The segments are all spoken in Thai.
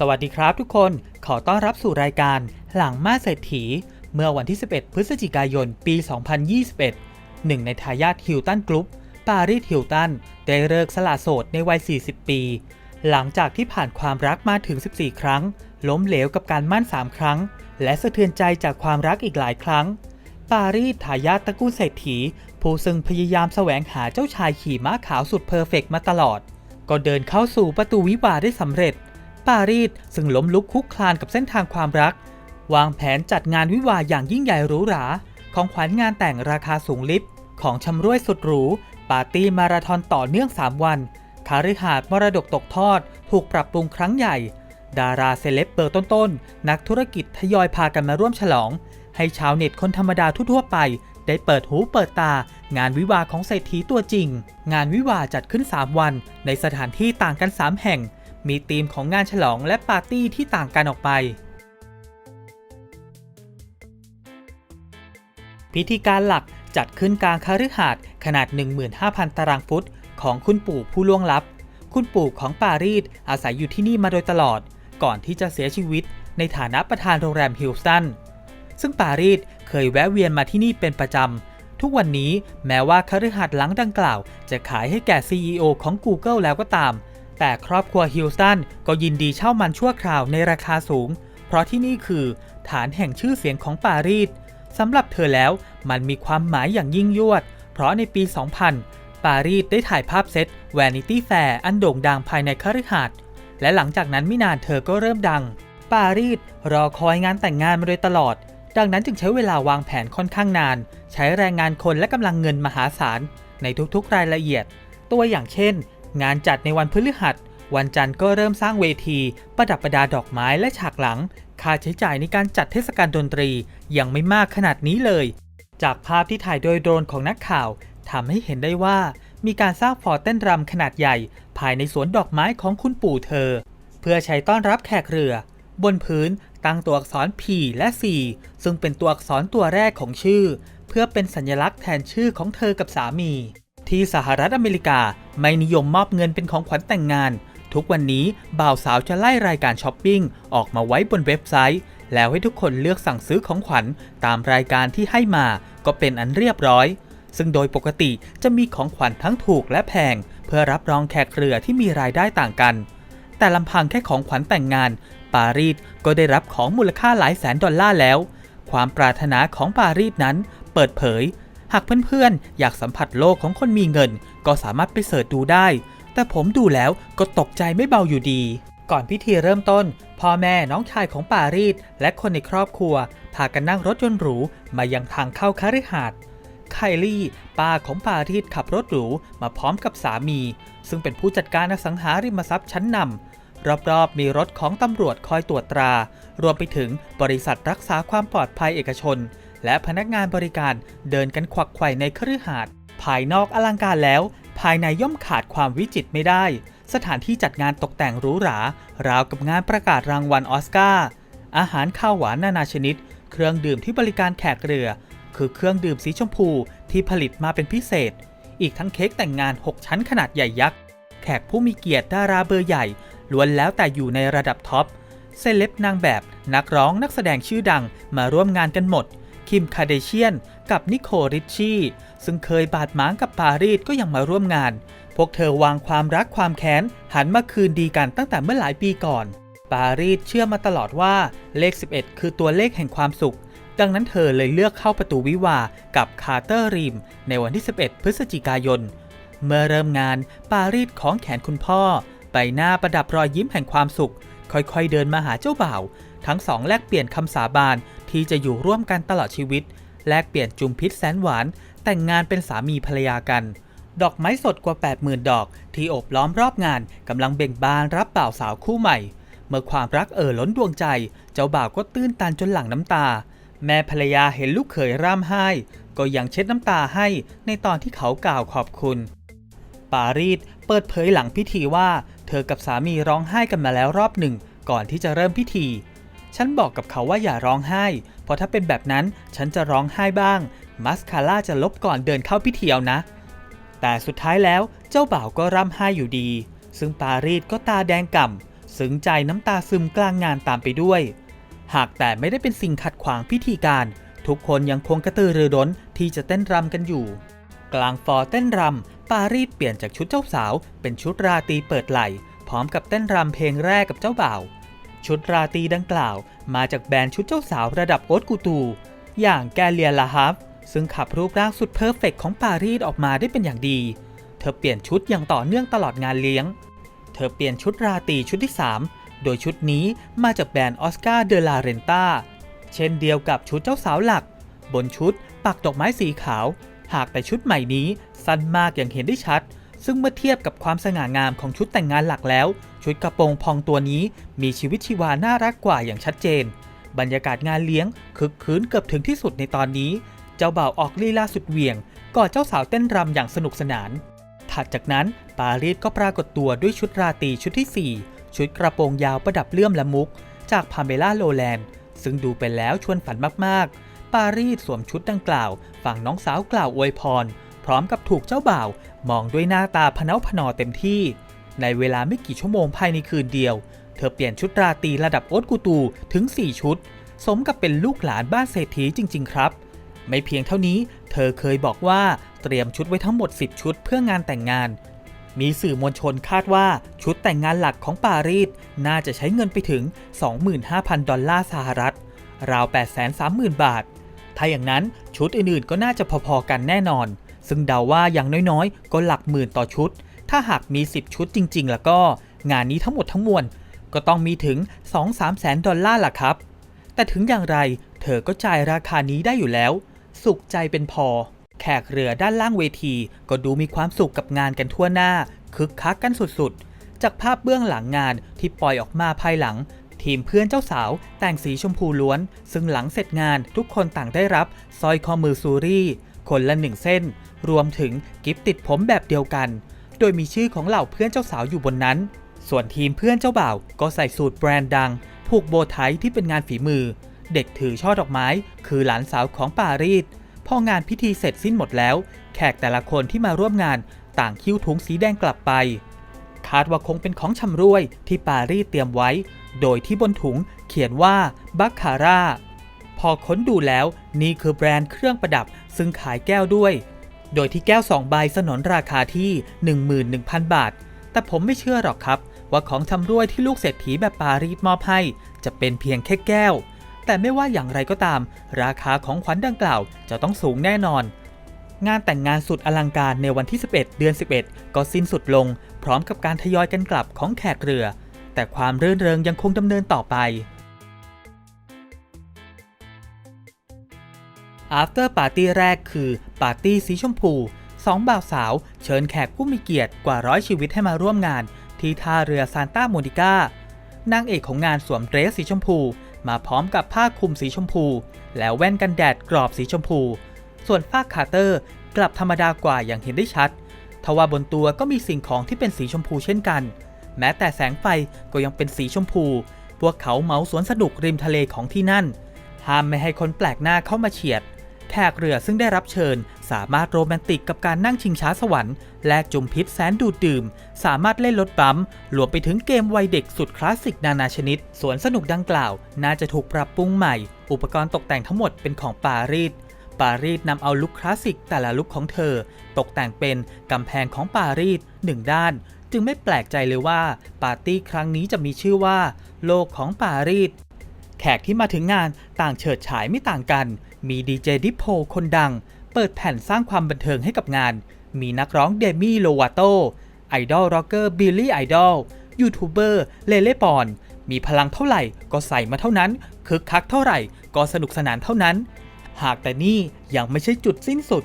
สวัสดีครับทุกคนขอต้อนรับสู่รายการหลังมาเศรษฐี เมื่อวันที่ 11 พฤศจิกายน ปี 2021 หนึ่งในทายาทฮิลตันกรุ๊ปปารีสฮิลตันได้เลิกสละโสดในวัย 40 ปี หลังจากที่ผ่านความรักมาถึง 14 ครั้ง ล้มเหลวกับการมั่น 3 ครั้ง และสะเทือนใจจากความรักอีกหลายครั้ง ปารีสทายาทตระกูลเศรษฐี ผู้ซึ่งพยายามแสวงหาเจ้าชายขี่ม้าขาวสุดเพอร์เฟกต์มาตลอด ก็เดินเข้าสู่ประตูวิวาได้สำเร็จ ปารีสซึ่งล้มลุกคลุกคลานกับเส้นทางความรัก วางแผนจัดงานวิวาอย่างยิ่งใหญ่หรูหรา ของขวัญงานแต่งราคาสูงลิบ ของชำร่วยสุดหรู ปาร์ตี้มาราธอนต่อเนื่อง 3 วัน คาริหาดมรดกตกทอด ถูกปรับปรุงครั้งใหญ่ ดาราเซเลบเบอร์ต้นๆ นักธุรกิจทยอยพากันมาร่วมฉลอง ให้ชาวเน็ตคนธรรมดาทั่วๆไปได้เปิดหูเปิดตางานวิวาของเศรษฐีตัวจริง งานวิวาจัดขึ้น 3 วัน ในสถานที่ต่างกัน 3 แห่ง มีธีมของงานฉลองและปาร์ตี้ที่ต่างกันออกไป พิธีการหลักจัดขึ้นกลางคฤหาสน์ขนาด 15,000 ตารางฟุต ของคุณปู่ผู้ล่วงลับ คุณปู่ของปารีสอาศัยอยู่ที่นี่มาโดยตลอด ก่อนที่จะเสียชีวิต ในฐานะประธานโรงแรมฮิลตันซึ่งปารีสเคยแวะเวียนมาที่นี่เป็นประจำ ทุกวันนี้แม้ว่าคฤหาสน์หลังดังกล่าว จะขายให้แก่ CEO ของ Google แล้วก็ตาม แต่ครอบครัวฮิลตันก็ยินดีเช่ามันชั่วคราวในราคาสูง เพราะที่นี่คือฐานแห่งชื่อเสียงของปารีสสำหรับเธอแล้วมันมีความหมายอย่างยิ่งยวด เพราะในปี 2000 ปารีสได้ถ่ายภาพเซต Vanity Fair อันโด่งดังภายในคฤหาสน์และหลังจากนั้นไม่นานเธอก็เริ่มดัง ปารีสรอคอยงานแต่งงานมาโดยตลอด ดังนั้นจึงใช้เวลาวางแผนค่อนข้างนาน ใช้แรงงานคนและกำลังเงินมหาศาลในทุกๆรายละเอียด ตัวอย่างเช่น งานจัดในวันพฤหัส วันจันทร์ก็เริ่มสร้างเวที ประดับประดาดอกไม้และฉากหลัง ค่าใช้จ่ายในการจัดเทศกาลดนตรียังไม่มากขนาดนี้เลย จากภาพที่ถ่ายโดยโดรนของนักข่าวทำให้เห็นได้ว่ามีการสร้างฟอร์เต้นรำขนาดใหญ่ ภายในสวนดอกไม้ของคุณปู่เธอ เพื่อใช้ต้อนรับแขกเรือบนพื้นตั้งตัวอักษร P และ C ซึ่งเป็นตัวอักษรตัวแรกของชื่อ เพื่อเป็นสัญลักษณ์แทนชื่อของเธอกับสามี ที่สหรัฐอเมริกาไม่นิยมมอบเงินเป็นของขวัญแต่งงาน ทุกวันนี้บ่าวสาวจะไล่รายการช้อปปิ้งออกมาไว้บนเว็บไซต์ แล้วให้ทุกคนเลือกสั่งซื้อของขวัญตามรายการที่ให้มา ก็เป็นอันเรียบร้อย ซึ่งโดยปกติจะมีของขวัญทั้งถูกและแพง เพื่อรับรองแขกเรือที่มีรายได้ต่างกัน แต่ลำพังแค่ของขวัญแต่งงาน ปารีสก็ได้รับของมูลค่าหลายแสนดอลลาร์แล้ว ความปรารถนาของปารีสนั้นเปิดเผย หากเพื่อนๆ อยากสัมผัสโลกของคนมีเงิน ก็สามารถไปเสิร์ชดูได้ แต่ผมดูแล้วก็ตกใจไม่เบาอยู่ดี ก่อนพิธีเริ่มต้น พ่อแม่น้องชายของปารีสและคนในครอบครัว พากันนั่งรถยนต์หรูมายังทางเข้าคฤหาสน์ไคลี่ป้าของปารีสขับรถหรูมาพร้อมกับสามี ซึ่งเป็นผู้จัดการอสังหาริมทรัพย์ชั้นนำรอบๆ มีรถของตำรวจคอยตรวจตรา รวมไปถึงบริษัทรักษาความปลอดภัยเอกชน และพนักงานบริการเดินกันควักไขว่ในคฤหาสน์ภายนอกอลังการแล้ว ภายในย่อมขาดความวิจิตรไม่ได้ สถานที่จัดงานตกแต่งหรูหราราวกับงานประกาศรางวัลออสการ์อาหารข้าวหวานนานาชนิด เครื่องดื่มที่บริการแขกเรือ คือเครื่องดื่มสีชมพูที่ผลิตมาเป็นพิเศษ อีกทั้งเค้กแต่งงาน 6 ชั้นขนาดใหญ่ยักษ์แขกผู้มีเกียรติดาราเบอร์ใหญ่ล้วนแล้วแต่อยู่ในระดับท็อปเซเลบนางแบบนักร้องนักแสดงชื่อดังมาร่วมงานกันหมด คิมคาเดเชียน กับนิโคริชชี่ ซึ่งเคยบาดหมางกับปารีสก็ยังมาร่วมงาน พวกเธอวางความรักความแค้น หันมาคืนดีกันตั้งแต่เมื่อหลายปีก่อน ปารีสเชื่อมาตลอดว่าเลข 11 คือตัวเลขแห่งความสุข ดังนั้นเธอเลยเลือกเข้าประตูวิวากับคาร์เตอร์รีม ในวันที่ 11 พฤศจิกายน เมื่อเริ่มงานปารีสของแขนคุณพ่อ ใบหน้าประดับรอยยิ้มแห่งความสุข ค่อยๆเดินมาหาเจ้าบ่าว ทั้งสองแลกเปลี่ยนคำสาบาน ที่จะอยู่ร่วมกันตลอดชีวิต แลกเปลี่ยนจุมพิษแสนหวาน แต่งงานเป็นสามีภรรยากัน ดอกไม้สดกว่า 80,000 ดอก ที่โอบล้อมรอบงานกำลังเบ่งบานรับบ่าวสาวคู่ใหม่ เมื่อความรักเอ่อล้นดวงใจ เจ้าบ่าวก็ตื้นตันจนหลั่งน้ำตา แม่ภรรยาเห็นลูกเขยร่ำไห้ ก็ยังเช็ดน้ำตาให้ในตอนที่เขากล่าวขอบคุณปารีสเปิดเผยหลังพิธีว่า เธอกับสามีร้องไห้กันมาแล้วรอบหนึ่ง ก่อนที่จะเริ่มพิธี ฉันบอกกับเขาว่าอย่าร้องไห้ เพราะถ้าเป็นแบบนั้นฉันจะร้องไห้บ้าง มัสคาร่าจะลบก่อนเดินเข้าพิธีเอานะ แต่สุดท้ายแล้วเจ้าบ่าวก็ร่ำไห้อยู่ดี ซึ่งปารีสก็ตาแดงก่ำซึ้งใจน้ำตาซึมกลางงานตามไปด้วย หากแต่ไม่ได้เป็นสิ่งขัดขวางพิธีการ ทุกคนยังคงกระตือรือร้นที่จะเต้นรำกันอยู่ กลางฟอเต้นรำปารีสเปลี่ยนจากชุดเจ้าสาว เป็นชุดราตรีเปิดไหล่พร้อมกับเต้นรำเพลงแรกกับเจ้าบ่าว ชุดราตรีดังกล่าวมาจากแบรนด์ชุดเจ้าสาวระดับโอ๊ตกูตู อย่างแกเลียลาฮับซึ่งขับรูปร่างสุดเพอร์เฟกต์ของปารีสออกมาได้เป็นอย่างดี เธอเปลี่ยนชุดอย่างต่อเนื่องตลอดงานเลี้ยง เธอเปลี่ยนชุดราตรีชุดที่ 3 โดยชุดนี้มาจากแบรนด์ออสการ์เดลาเรนตาเช่นเดียวกับชุดเจ้าสาวหลัก บนชุดปักดอกไม้สีขาว หากแต่ชุดใหม่นี้สั้นมากอย่างเห็นได้ชัด ซึ่งเมื่อเทียบกับความสง่างามของชุดแต่งงานหลักแล้ว ชุดกระโปรงพองตัวนี้มีชีวิตชีวาน่ารักกว่าอย่างชัดเจน บรรยากาศงานเลี้ยงคึกคืนเกือบถึงที่สุดในตอนนี้ เจ้าบ่าวออกลีลาสุดเหวี่ยงกอนเจ้าสาวเต้นรำอย่างสนุกสนาน ถัดจากนั้นปารีสก็ปรากฏตัวด้วยชุดราตรีชุดที่ 4 ชุดกระโปรงยาวประดับเลื่อมและมุก จากพาเมล่าโลแลนด์ ซึ่งดูไปแล้วชวนฝันมากๆ ปารีสสวมชุดดังกล่าว ฝั่งน้องสาวกล่าวอวยพร พร้อมกับถูกเจ้าบ่าว มองด้วยหน้าตาพเนาพนอเต็มที่ ในเวลาไม่กี่ชั่วโมงภายในคืนเดียว เธอเปลี่ยนชุดราตรีระดับโอ๊ตกูตูถึง 4 ชุด สมกับเป็นลูกหลานบ้านเศรษฐีจริง ๆ ครับ ไม่เพียงเท่านี้ เธอเคยบอกว่าเตรียมชุดไว้ทั้งหมด 10 ชุดเพื่องานแต่งงาน มีสื่อมวลชนคาดว่าชุดแต่งงานหลักของปารีสน่าจะใช้เงินไปถึง 25,000 ดอลลาร์สหรัฐ ราว 830,000 บาท ถ้าอย่างนั้นชุดอื่นๆก็น่าจะพอๆกันแน่นอนซึ่งเดาว่าอย่างน้อยๆ ก็หลักหมื่นต่อชุด ถ้าหากมี 10 ชุดจริง ๆ แล้วก็งานนี้ทั้งหมดทั้งมวลก็ต้องมีถึง 2-3 แสนดอลลาร์ล่ะครับ แต่ถึงอย่างไรเธอก็จ่ายราคานี้ได้อยู่แล้ว สุขใจเป็นพอ แขกเรือด้านล่างเวที ก็ดูมีความสุขกับงานกันทั่วหน้า คึกคักกันสุดๆ จากภาพเบื้องหลังงานที่ปล่อยออกมาภายหลัง ทีมเพื่อนเจ้าสาว แต่งสีชมพูล้วน ซึ่งหลังเสร็จงานทุกคนต่างได้รับสร้อยข้อมือซูรี่ คนละหนึ่งเส้น รวมถึงกิฟติดผมแบบเดียวกัน โดยมีชื่อของเหล่าเพื่อนเจ้าสาวอยู่บนนั้น ส่วนทีมเพื่อนเจ้าบ่าวก็ใส่สูตรแบรนด์ดัง ผูกโบไทที่เป็นงานฝีมือ เด็กถือช่อดอกไม้ คือหลานสาวของปารีส พองานพิธีเสร็จสิ้นหมดแล้ว แขกแต่ละคนที่มาร่วมงานต่างคิ้วถุงสีแดงกลับไป คาดว่าคงเป็นของชำร่วยที่ปารีสเตรียมไว้ โดยที่บนถุงเขียนว่าบัคคาร่าพอค้นดูแล้วนี่คือแบรนด์เครื่องประดับซึ่งขายแก้วด้วย โดยที่แก้ว2ใบสนนราคาที่ 11,000 บาท แต่ผมไม่เชื่อหรอกครับ ว่าของชำร่วยที่ลูกเศรษฐีแบบปารีสมอบให้ จะเป็นเพียงแค่แก้ว แต่ไม่ว่าอย่างไรก็ตาม ราคาของขวัญดังกล่าวจะต้องสูงแน่นอน งานแต่งงานสุดอลังการในวันที่ 11 เดือน 11 ก็สิ้นสุดลง พร้อมกับการทยอยกันกลับของแขกเรือ แต่ความรื่นเริงยังคงดำเนินต่อไป After Party แรกคือปาร์ตี้สีชมพูสองบ่าวสาว เชิญแขกผู้มีเกียรติกว่าร้อยชีวิตให้มาร่วมงาน ที่ท่าเรือซานต้าโมนิก้านางเอกของงานสวมเดรสสีชมพู มาพร้อมกับผ้าคลุมสีชมพู แล้วแว่นกันแดดกรอบสีชมพู ส่วนฝ้าคาร์เตอร์กลับธรรมดากว่าอย่างเห็นได้ชัดทว่าบนตัวก็มีสิ่งของที่เป็นสีชมพูเช่นกัน แม้แต่แสงไฟก็ยังเป็นสีชมพู พวกเขาเมาสวนสนุกริมทะเลของที่นั่นห้ามไม่ให้คนแปลกหน้าเข้ามาเฉียด แขกเรือซึ่งได้รับเชิญ สามารถโรแมนติกกับการนั่งชิงช้าสวรรค์แลกจุ่มพิษแสนดูดดื่ม สามารถเล่นรถบัมป์รวมไปถึงเกมวัยเด็กสุดคลาสสิกนานาชนิด สวนสนุกดังกล่าว น่าจะถูกปรับปรุงใหม่ อุปกรณ์ตกแต่งทั้งหมดเป็นของปารีสปารีสนำเอาลุคคลาสสิกแต่ละลุคของเธอ ตกแต่งเป็นกำแพงของปารีสหนึ่งด้าน จึงไม่แปลกใจเลยว่าปาร์ตี้ครั้งนี้จะมีชื่อว่า โลกของปารีสแขกที่มาถึงงานต่างเฉิดฉายไม่ต่างกัน มีดีเจดิโพคนดัง เปิดแผ่นสร้างความบันเทิงให้กับงาน มีนักร้องเดมี่โลวาโตไอดอลร็อกเกอร์บิลลี่ไอดอลยูทูบเบอร์เลเล่ปอน มีพลังเท่าไหร่ก็ใส่มาเท่านั้น คึกคักเท่าไหร่ก็สนุกสนานเท่านั้น หากแต่นี่ยังไม่ใช่จุดสิ้นสุด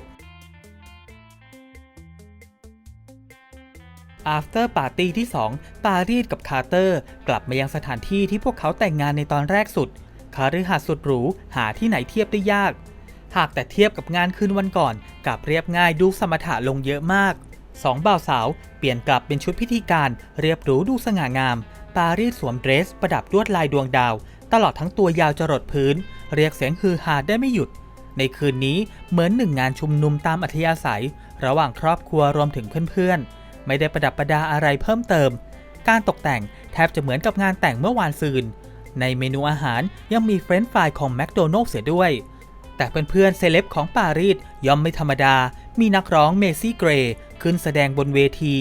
After Party ที่ 2 ปารีสกับคาร์เตอร์ กลับมายังสถานที่ที่พวกเขาแต่งงานในตอนแรกสุด คาฤหาสน์สุดหรูหาที่ไหนเทียบได้ยาก หากแต่เทียบกับงานคืนวันก่อนกับเรียบง่ายดูสมถะลงเยอะมากสองบ่าวสาวเปลี่ยนกลับเป็นชุดพิธีการเรียบหรูดูสง่างาม ปารีสสวมเดรส ประดับลวดลายดวงดาว ตลอดทั้งตัวยาวจรดพื้น เรียกเสียงฮือฮาได้ไม่หยุด ในคืนนี้เหมือนหนึ่งงานชุมนุมตามอัธยาศัย ระหว่างครอบครัวรวมถึงเพื่อนๆ ไม่ได้ประดับประดาอะไรเพิ่มเติม การตกแต่งแทบจะเหมือนกับงานแต่งเมื่อวานซืน ในเมนูอาหารยังมีเฟรนช์ฟรายของแมคโดนัลล์เสียด้วย แต่เพื่อนๆเซเลบของปารีสย่อมไม่ธรรมดา มีนักร้องเมซี่เกรย์ขึ้นแสดงบนเวที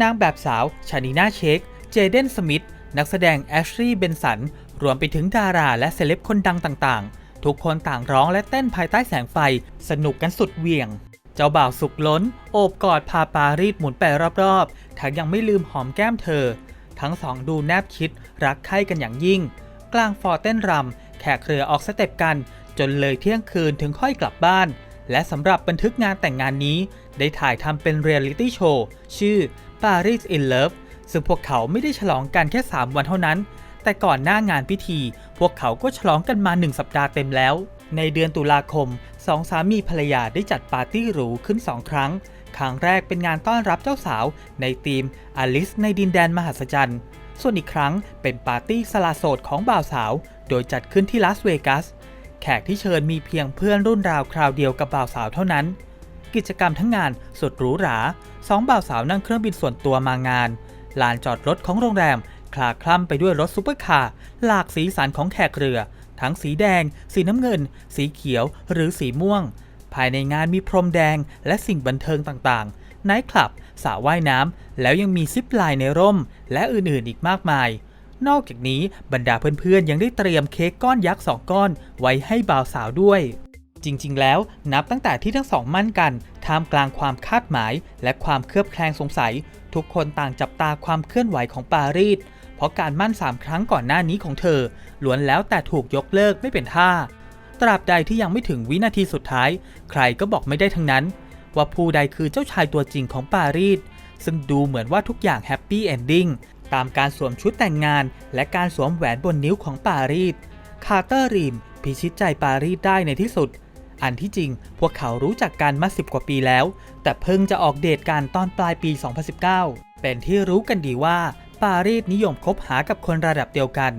นางแบบสาวชานิน่าเชค เจเดนสมิธ นักแสดงแอชลีย์เบนสัน รวมไปถึงดาราและเซเลบคนดังต่างๆ ทุกคนต่างร้องและเต้นภายใต้แสงไฟ สนุกกันสุดเหวี่ยงเจ้าบ่าวสุขล้น โอบกอดพาปารีสหมุนไปรอบๆทั้งยังไม่ลืมหอมแก้มเธอ ทั้งสองดูแนบชิดรักใคร่กันอย่างยิ่ง กลางฟอร์เต้นรำแขกเรือออกสเต็ปกัน จนเลยเที่ยงคืนถึงค่อยกลับบ้าน และสำหรับบันทึกงานแต่งงานนี้ ได้ถ่ายทำเป็นเรียลิตี้โชว์ชื่อ Paris in Love ซึ่งพวกเขาไม่ได้ฉลองกันแค่ 3 วันเท่านั้น แต่ก่อนหน้างานพิธี พวกเขาก็ฉลองกันมา 1 สัปดาห์เต็มแล้ว ในเดือนตุลาคมสองสามีภรรยาได้จัดปาร์ตี้หรูขึ้น 2 ครั้ง ครั้งแรกเป็นงานต้อนรับเจ้าสาว ในทีมอลิสในดินแดนมหัศจรรย์ ส่วนอีกครั้งเป็นปาร์ตี้สลาโสดของบ่าวสาว โดยจัดขึ้นที่ลาสเวกัส แขกที่เชิญมีเพียงเพื่อนรุ่นราวคราวเดียวกับบ่าวสาวเท่านั้น กิจกรรมทั้งงานสุดหรูหราสองบ่าวสาวนั่งเครื่องบินส่วนตัวมางาน ลานจอดรถของโรงแรมคลาคล่ำไปด้วยรถซุปเปอร์คาร์หลากสีสันของแขกเรือ ทั้งสีแดง สีน้ำเงิน สีเขียว หรือสีม่วง ภายในงานมีพรมแดงและสิ่งบันเทิงต่างๆไนท์คลับ สระว่ายน้ำแล้วยังมีซิปไลน์ในร่ม และอื่นๆอีกมากมาย นอกจากนี้บรรดาเพื่อนๆยังได้เตรียมเค้กก้อนยักษ์สองก้อน ไว้ให้บ่าวสาวด้วย จริงๆ แล้วนับตั้งแต่ที่ทั้งสองมั่นกันท่ามกลางความคาดหมาย และความเคลือบแคลงสงสัย ทุกคนต่างจับตาความเคลื่อนไหวของปารีสเพราะการมั่น 3 ครั้งก่อนหน้านี้ของเธอล้วนแล้วแต่ถูกยกเลิกไม่เป็นท่า ตราบใดที่ยังไม่ถึงวินาทีสุดท้าย ใครก็บอกไม่ได้ทั้งนั้น ว่าผู้ใดคือเจ้าชายตัวจริงของปารีสซึ่งดูเหมือนว่าทุกอย่างแฮปปี้เอนดิ้งตามการสวมชุดแต่งงาน และการสวมแหวนบนนิ้วของปารีสคาร์เตอร์รีมพิชิตใจปารีสได้ในที่สุด อันที่จริงพวกเขารู้จักกันมาสิบกว่าปีแล้ว แต่เพิ่งจะออกเดทกันตอนปลายปี 2019 เป็นที่รู้กันดีว่าปารีสนิยมคบหากับคนระดับเดียวกัน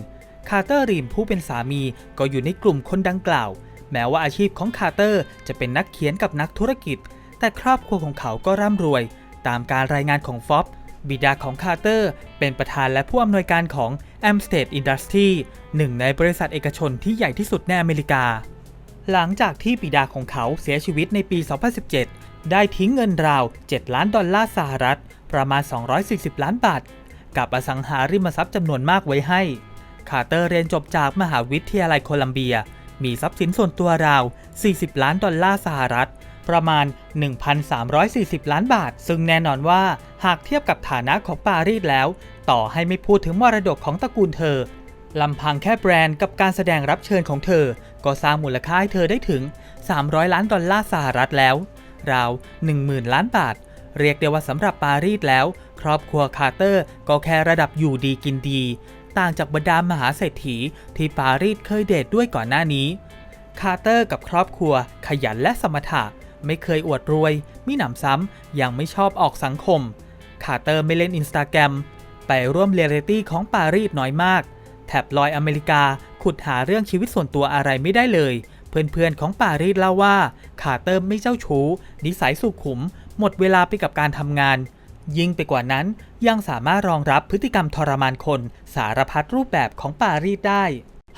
คาร์เตอร์ริมผู้เป็นสามีก็อยู่ในกลุ่มคนดังกล่าว แม้ว่าอาชีพของคาร์เตอร์จะเป็นนักเขียนกับนักธุรกิจ แต่ครอบครัวของเขาก็ร่ำรวย ตามการรายงานของฟอบบิดาของคาร์เตอร์ เป็นประธานและผู้อำนวยการของ a m s t e a d Industry หนึ่งในบริษัทเอกชนที่ใหญ่ที่สุดในอเมริกา หลังจากที่บิดาของเขาเสียชีวิตในปี 2017 ได้ทิ้งเงินราว 7 ล้านดอลลาร์สหรัฐ ประมาณ 240 ล้านบาท กับอสังหาริมทรัพย์จำนวนมากไว้ให้ คาร์เตอร์เรียนจบจากมหาวิทยาลัยโคลัมเบีย มีทรัพย์สินส่วนตัวราว 40 ล้านดอลลาร์สหรัฐ ประมาณ 1,340 ล้านบาท ซึ่งแน่นอนว่าหากเทียบกับฐานะของปารีสแล้ว ต่อให้ไม่พูดถึงมรดกของตระกูลเธอลำพังแค่แบรนด์กับการแสดงรับเชิญของเธอ ก็สร้างมูลค่าให้เธอได้ถึง 300 ล้านดอลลาร์สหรัฐแล้ว ราว 10,000 ล้านบาท เรียกได้ว่าสำหรับปารีสแล้ว ครอบครัวคาร์เตอร์ก็แค่ระดับอยู่ดีกินดี ต่างจากบรรดามหาเศรษฐีที่ปารีสเคยเดทด้วยก่อนหน้านี้ คาร์เตอร์กับครอบครัวขยันและสมถะ ไม่เคยอวดรวยมิหนำซ้ำยังไม่ชอบออกสังคม คาร์เตอร์ไม่เล่นอินสตาแกรมไปร่วมเรียลลิตี้ของปารีสน้อยมาก แถบลอยอเมริกาขุดหาเรื่องชีวิตส่วนตัวอะไรไม่ได้เลย เพื่อนๆของปารีสเล่าว่าคาร์เตอร์ไม่เจ้าชู้ นิสัยสุขุม หมดเวลาไปกับการทำงาน ยิ่งไปกว่านั้นยังสามารถรองรับพฤติกรรมทรมานคน สารพัดรูปแบบของปารีสได้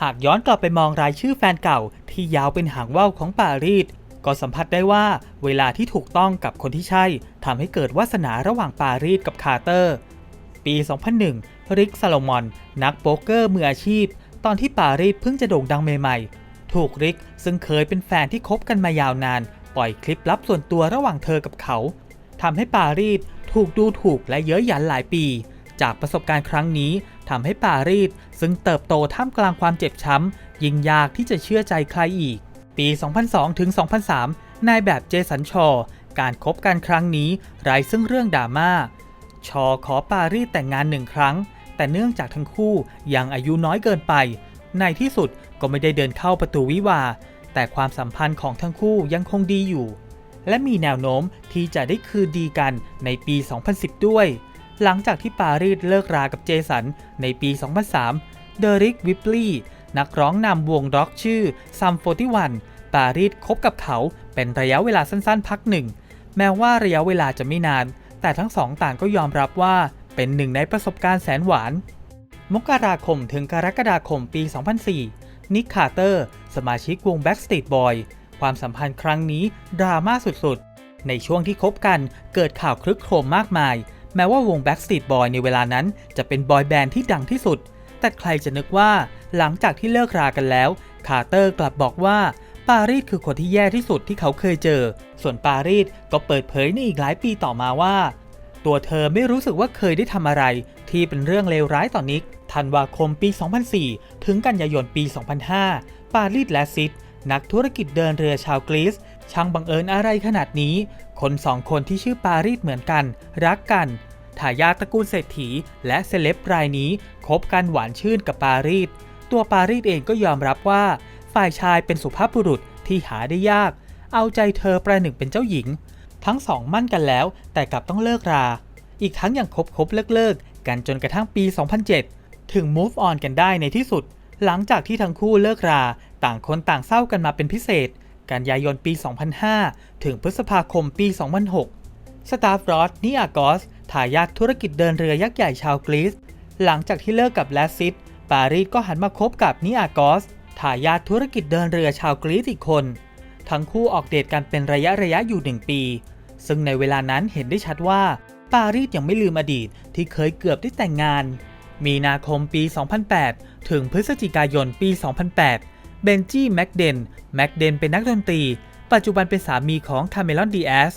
หากย้อนกลับไปมองรายชื่อแฟนเก่าที่ยาวเป็นหางว่าวของปารีส ก็สัมผัสได้ว่าเวลาที่ถูกต้องกับคนที่ใช่ทำให้เกิดวาสนาระหว่างปารีสกับคาร์เตอร์ ปี 2001 ริกซาโลมอน นักโป๊กเกอร์มืออาชีพ ตอนที่ปารีสเพิ่งจะโด่งดังใหม่ๆ ถูกริกซึ่งเคยเป็นแฟนที่คบกันมายาวนาน ปล่อยคลิปลับส่วนตัวระหว่างเธอกับเขาทำให้ปารีสถูกดูถูกและเย้ยหยันหลายปี จากประสบการณ์ครั้งนี้ทำให้ปารีสซึ่งเติบโตท่ามกลางความเจ็บช้ำยิ่งยากที่จะเชื่อใจใครอีก ปี 2002 ถึง 2003 นายแบบเจสันชอ การคบกันครั้งนี้ไร้ซึ่งเรื่องดราม่า ชอขอปารีสแต่งงานหนึ่งครั้ง แต่เนื่องจากทั้งคู่ยังอายุน้อยเกินไป ในที่สุดก็ไม่ได้เดินเข้าประตูวิวา แต่ความสัมพันธ์ของทั้งคู่ยังคงดีอยู่ และมีแนวโน้มที่จะได้คืนดีกันในปี 2010 ด้วย หลังจากที่ปารีสเลิกรากับเจสันในปี 2003 เดริกวิปลีย์ นักร้องนำวงร็อกชื่อซัม41ปารีสคบกับเขาเป็นระยะเวลาสั้นๆ พักหนึ่ง แม้ว่าระยะเวลาจะไม่นาน แต่ทั้งสองต่างก็ยอมรับว่าเป็นหนึ่งในประสบการณ์แสนหวาน มกราคมถึงกรกฎาคมปี 2004 นิกคาร์เตอร์ สมาชิกวง Backstreet Boy ความสัมพันธ์ครั้งนี้ดราม่าสุดๆ ในช่วงที่คบกันเกิดข่าวคลึกโครมมากมาย แม้ว่าวง Backstreet Boy ในเวลานั้นจะเป็นบอยแบนด์ที่ดังที่สุด แต่ใครจะนึกว่า หลังจากที่เลิกรากันแล้ว คาร์เตอร์กลับบอกว่า ปารีสคือคนที่แย่ที่สุดที่เขาเคยเจอ ส่วนปารีสก็เปิดเผยในอีกหลายปีต่อมาว่า ตัวเธอไม่รู้สึกว่าเคยได้ทำอะไร ที่เป็นเรื่องเลวร้ายต่อนนิกธันวาคมปี 2004 ถึงกันยายนปี 2005 ปารีสและซิดนักธุรกิจเดินเรือชาวกรีซช่างบังเอิญอะไรขนาดนี้ คนสองคนที่ชื่อปารีสเหมือนกัน รักกันทายาทตระกูลเศรษฐีและเซเลบรายนี้คบกันหวานชื่นกับปารีส ตัวปารีสเองก็ยอมรับว่า ฝ่ายชายเป็นสุภาพบุรุษที่หาได้ยาก เอาใจเธอประหนึ่งเป็นเจ้าหญิง ทั้งสองมั่นกันแล้ว แต่กลับต้องเลิกรา อีกทั้งยังคบคบเลิกเลิกๆกันจนกระทั่งปี 2007 ถึง move on กันได้ในที่สุด หลังจากที่ทั้งคู่เลิกรา ต่างคนต่างเศร้ากันมาเป็นพิเศษ กันยายนปี 2005 ถึงพฤษภาคมปี 2006 สตาฟรอสนิอากอสทายาทธุรกิจเดินเรือยักษ์ใหญ่ชาวกรีซหลังจากที่เลิกกับแลสซิด ปารีสก็หันมาคบกับนิอากอสทายาทธุรกิจเดินเรือชาวกรีซอีกคน ทั้งคู่ออกเดทกันเป็นระยะระยะอยู่หนึ่งปี ซึ่งในเวลานั้นเห็นได้ชัดว่าปารีสยังไม่ลืมอดีตที่เคยเกือบได้แต่งงาน มีนาคมปี 2008 ถึงพฤศจิกายนปี 2008 เบนจี้แม็กเดน แม็กเดนเป็นนักดนตรี ปัจจุบันเป็นสามีของคาเมลอนดีแอส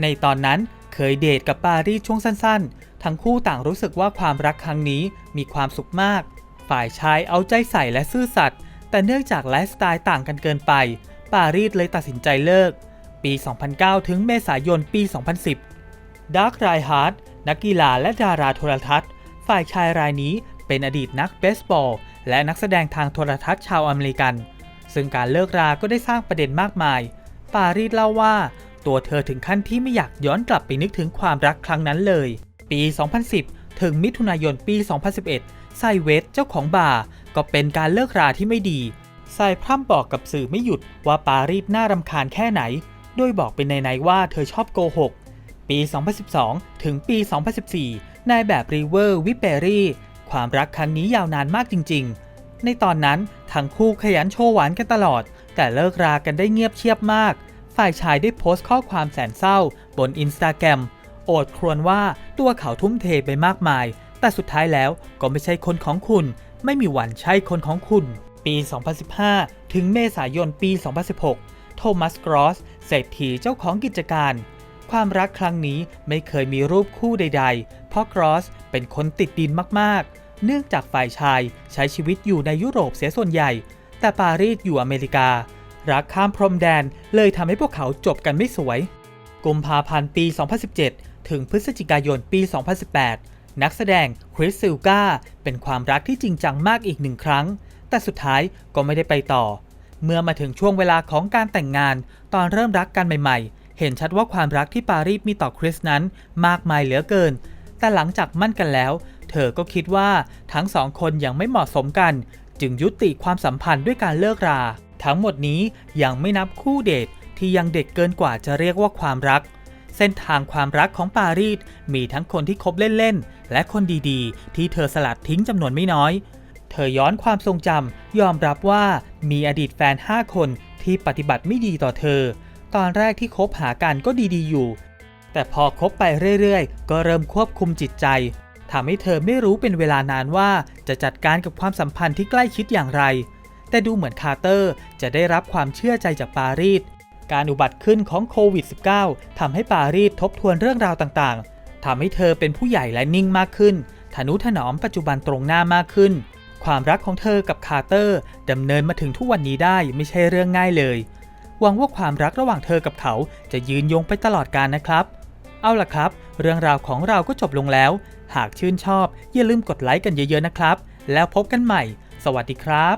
ในตอนนั้นเคยเดทกับปารีสช่วงสั้นๆ ทั้งคู่ต่างรู้สึกว่าความรักครั้งนี้มีความสุขมาก ฝ่ายชายเอาใจใส่และซื่อสัตย์แต่เนื่องจากไลฟ์สไตล์ต่างกันเกินไป ปารีสเลยตัดสินใจเลิก ปี 2009 ถึงเมษายนปี 2010ดาร์คไรฮาร์ดนักกีฬาและดาราโทรทัศน์ ฝ่ายชายรายนี้เป็นอดีตนักเบสบอล และนักแสดงทางโทรทัศน์ชาวอเมริกัน ซึ่งการเลิกราก็ได้สร้างประเด็นมากมาย ปารีสเล่าว่า ตัวเธอถึงขั้นที่ไม่อยากย้อนกลับไปนึกถึงความรักครั้งนั้นเลย ปี 2010 ถึงมิถุนายนปี 2011 ไซเวสเจ้าของบาร์ก็เป็นการเลิกราที่ไม่ดีไซพร่ำบอกกับสื่อไม่หยุดว่าปารีสน่ารำคาญแค่ไหน โดยบอกเป็นในๆว่าเธอชอบโกหก ปี 2012 ถึงปี 2014 นายแบบรีเวอร์วิเปรี่ความรักครั้งนี้ยาวนานมากจริง ๆ ในตอนนั้นทั้งคู่ขยันโชว์หวานกันตลอด แต่เลิกรากันได้เงียบเชียบมาก ฝ่ายชายได้โพสต์ข้อความแสนเศร้า บนอินสตาแกรมโอดครวญว่าตัวเขาทุ่มเทไปมากมาย แต่สุดท้ายแล้วก็ไม่ใช่คนของคุณ ไม่มีวันใช่คนของคุณ ปี 2015 ถึงเมษายนปี 2016 โทมัสกรอสเศรษฐีเจ้าของกิจการ ความรักครั้งนี้ไม่เคยมีรูปคู่ใด ๆ เพราะกรอสเป็นคนติดดินมากๆ เนื่องจากฝ่ายชายใช้ชีวิตอยู่ในยุโรปเสียส่วนใหญ่ แต่ปารีสอยู่อเมริกา รักข้ามพรมแดนเลยทำให้พวกเขาจบกันไม่สวยกุมภาพันธ์ปี 2017 ถึงพฤศจิกายนปี 2018 นักแสดงคริสซิลกาเป็นความรักที่จริงจังมากอีกหนึ่งครั้ง แต่สุดท้ายก็ไม่ได้ไปต่อ เมื่อมาถึงช่วงเวลาของการแต่งงาน ตอนเริ่มรักกันใหม่ ๆ เห็นชัดว่าความรักที่ปารีสมีต่อคริสนั้นมากมายเหลือเกิน แต่หลังจากมั่นกันแล้ว เธอก็คิดว่าทั้งสองคนยังไม่เหมาะสมกัน จึงยุติความสัมพันธ์ด้วยการเลิกรา ทั้งหมดนี้ยังไม่นับคู่เดทที่ยังเด็กเกินกว่าจะเรียกว่าความรัก เส้นทางความรักของปารีสมีทั้งคนที่คบเล่นๆ และคนดีๆ ที่เธอสลัดทิ้งจำนวนไม่น้อย เธอย้อนความทรงจำยอมรับว่ามีอดีตแฟน 5 คนที่ปฏิบัติไม่ดีต่อเธอ ตอนแรกที่คบหากันก็ดีๆอยู่ แต่พอคบไปเรื่อยๆ ก็เริ่มควบคุมจิตใจทำให้เธอไม่รู้เป็นเวลานานว่าจะจัดการกับความสัมพันธ์ที่ใกล้ชิดอย่างไร แต่ดูเหมือนคาร์เตอร์จะได้รับความเชื่อใจจากปารีส การอุบัติขึ้นของโควิด -19 ทำให้ปารีสทบทวนเรื่องราวต่างๆทำให้เธอเป็นผู้ใหญ่และนิ่งมากขึ้น ทนุถนอมปัจจุบันตรงหน้ามากขึ้น ความรักของเธอกับคาร์เตอร์ดำเนินมาถึงทุกวันนี้ได้ไม่ใช่เรื่องง่ายเลย หวังว่าความรักระหว่างเธอกับเขาจะยืนยงไปตลอดกาลนะครับ เอาล่ะครับ เรื่องราวของเราก็จบลงแล้ว หากชื่นชอบอย่าลืมกดไลค์กันเยอะๆนะครับ แล้วพบกันใหม่ สวัสดีครับ